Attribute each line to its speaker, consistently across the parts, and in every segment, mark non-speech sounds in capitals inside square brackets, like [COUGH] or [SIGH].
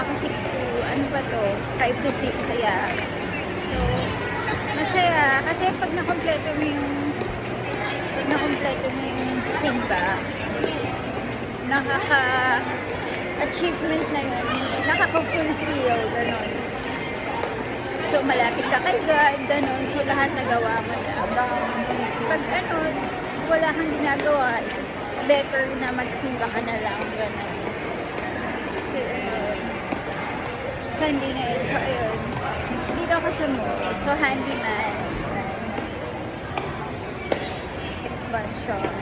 Speaker 1: nakasimba ako 6 to, ano ba to? 5 to 6, yeah. So, masaya. Kasi pag nakompleto mo yung, pag nakompleto mo yung simba, nakaka, achievement na yun. Nakaka-fulfill, ganun. So, malapit ka kay God, ganun. So, lahat nagawa mo na. Pag ano, wala kang ginagawa, it's better na magsimba ka na lang, ganun. Ayun. Sunday ngayon. So, ayun. Dito ako sa mall. So, handyman. Expansion.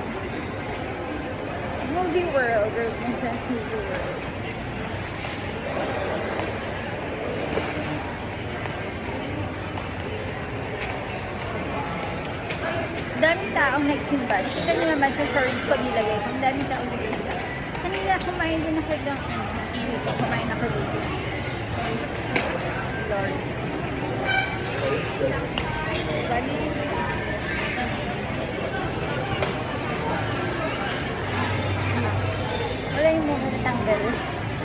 Speaker 1: Movie World. Robinson's Movie World. daming taong nagsimba. Kita nyo naman sa stories ko nilagay. Ang daming taong nagsimba. Kanina kumain din ako ng. Kumain ako dito. Lord. Wala yung natanggal.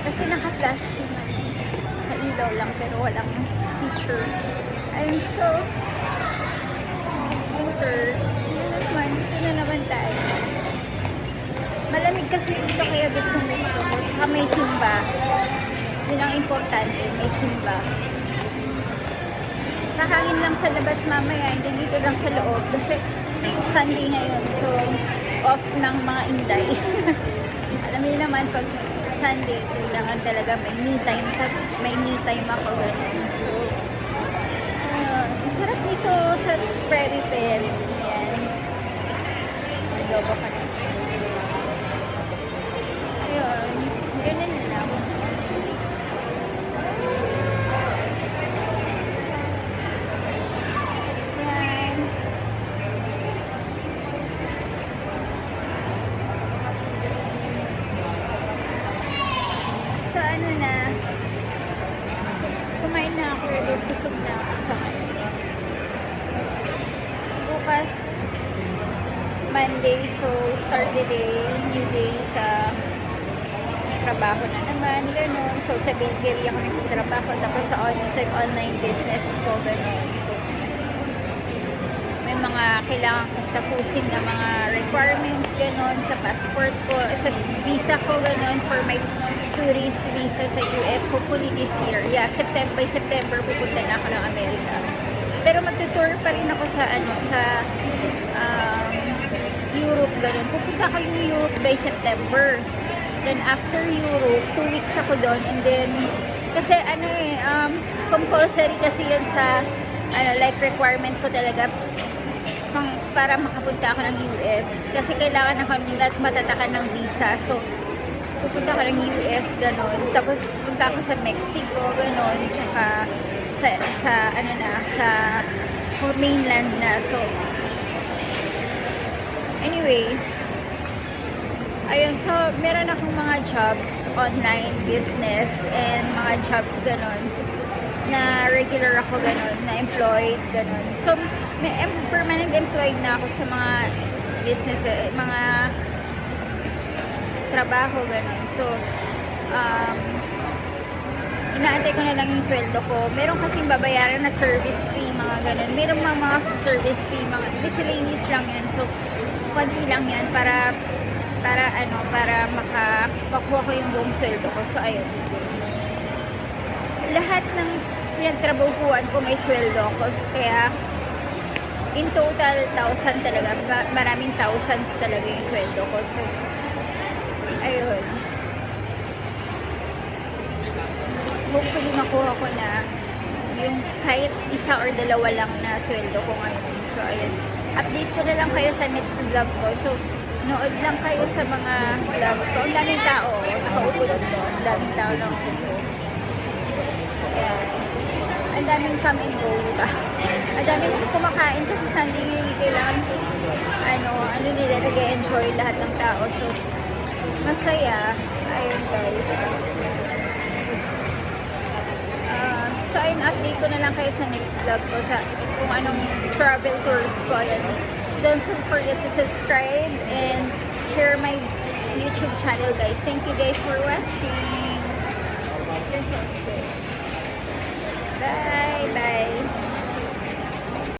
Speaker 1: Kasi naka-flash yung ano, sa ilaw lang pero walang feature. I'm so. Yun na naman, dito na naman tayo. Malamig kasi dito kaya gusto gusto ko. Saka may simba. Yun ang importante, may simba. Nakangin lang sa labas mamaya, hindi dito lang sa loob. Kasi Sunday ngayon, so off ng mga inday. [LAUGHS] Alam niyo naman, pag Sunday, kailangan talaga may me time, may me time ako ganun. So, ang sarap dito sa Prairie Pen. Yan. Adobo ka busog na ako sa ngayon. Bukas, Monday, so start the day, new day sa trabaho na naman, ganun. So, sa bakery ako nagtatrabaho, tapos sa, on, sa online business ko, ganun. May mga kailangan kong tapusin na mga requirements, ganun, sa passport ko, sa visa ko, ganun, for my tourist visa sa US, hopefully this year. Yeah, September, by September, pupunta na ako ng Amerika. Pero magtutour pa rin ako sa, ano, sa, um, Europe, ganun. Pupunta ako yung Europe by September. Then, after Europe, two weeks ako doon, and then, kasi, ano eh, um, compulsory kasi yun sa, ano, like, requirement ko talaga, pang, para makapunta ako ng US. Kasi kailangan ako mat- matatakan ng visa. So, pupunta ako ng US, gano'n. Tapos, pupunta ako sa Mexico, gano'n. Tsaka, sa, sa, ano na, sa mainland na. So, anyway, ayun, so, meron akong mga jobs, online business, and mga jobs, gano'n, na regular ako, gano'n, na employed, gano'n. So, may permanent employed na ako sa mga business, eh, mga trabaho, gano'n. So, um, inaantay ko na lang yung sweldo ko. Meron kasing babayaran na service fee, mga ganun. Meron mga, mga service fee, mga miscellaneous lang yan. So, konti lang yan para para ano, para makapakuha ko yung buong sweldo ko. So, ayun. Lahat ng pinagtrabahuan ko may sweldo ko. So, kaya, in total, thousand talaga. Ma- Maraming thousands talaga yung sweldo ko. So, ayun. hopefully makuha ko na yung kahit isa or dalawa lang na sweldo ko ngayon. So, ayun. Update ko na lang kayo sa next vlog ko. So, nood lang kayo sa mga vlogs ko. Ang daming tao. Nakaupo dito. Ang daming tao lang upo. Ayan. Ang daming come and go? Ang daming kumakain kasi Sunday ngayon kailangan ano, ano nila, nag-enjoy lahat ng tao. So, masaya. Ayun guys. Uh, so ayun, update ko na lang kayo sa next vlog ko sa kung anong travel tours ko. Ayun. Don't forget to subscribe and share my YouTube channel guys. Thank you guys for watching. Bye! Bye!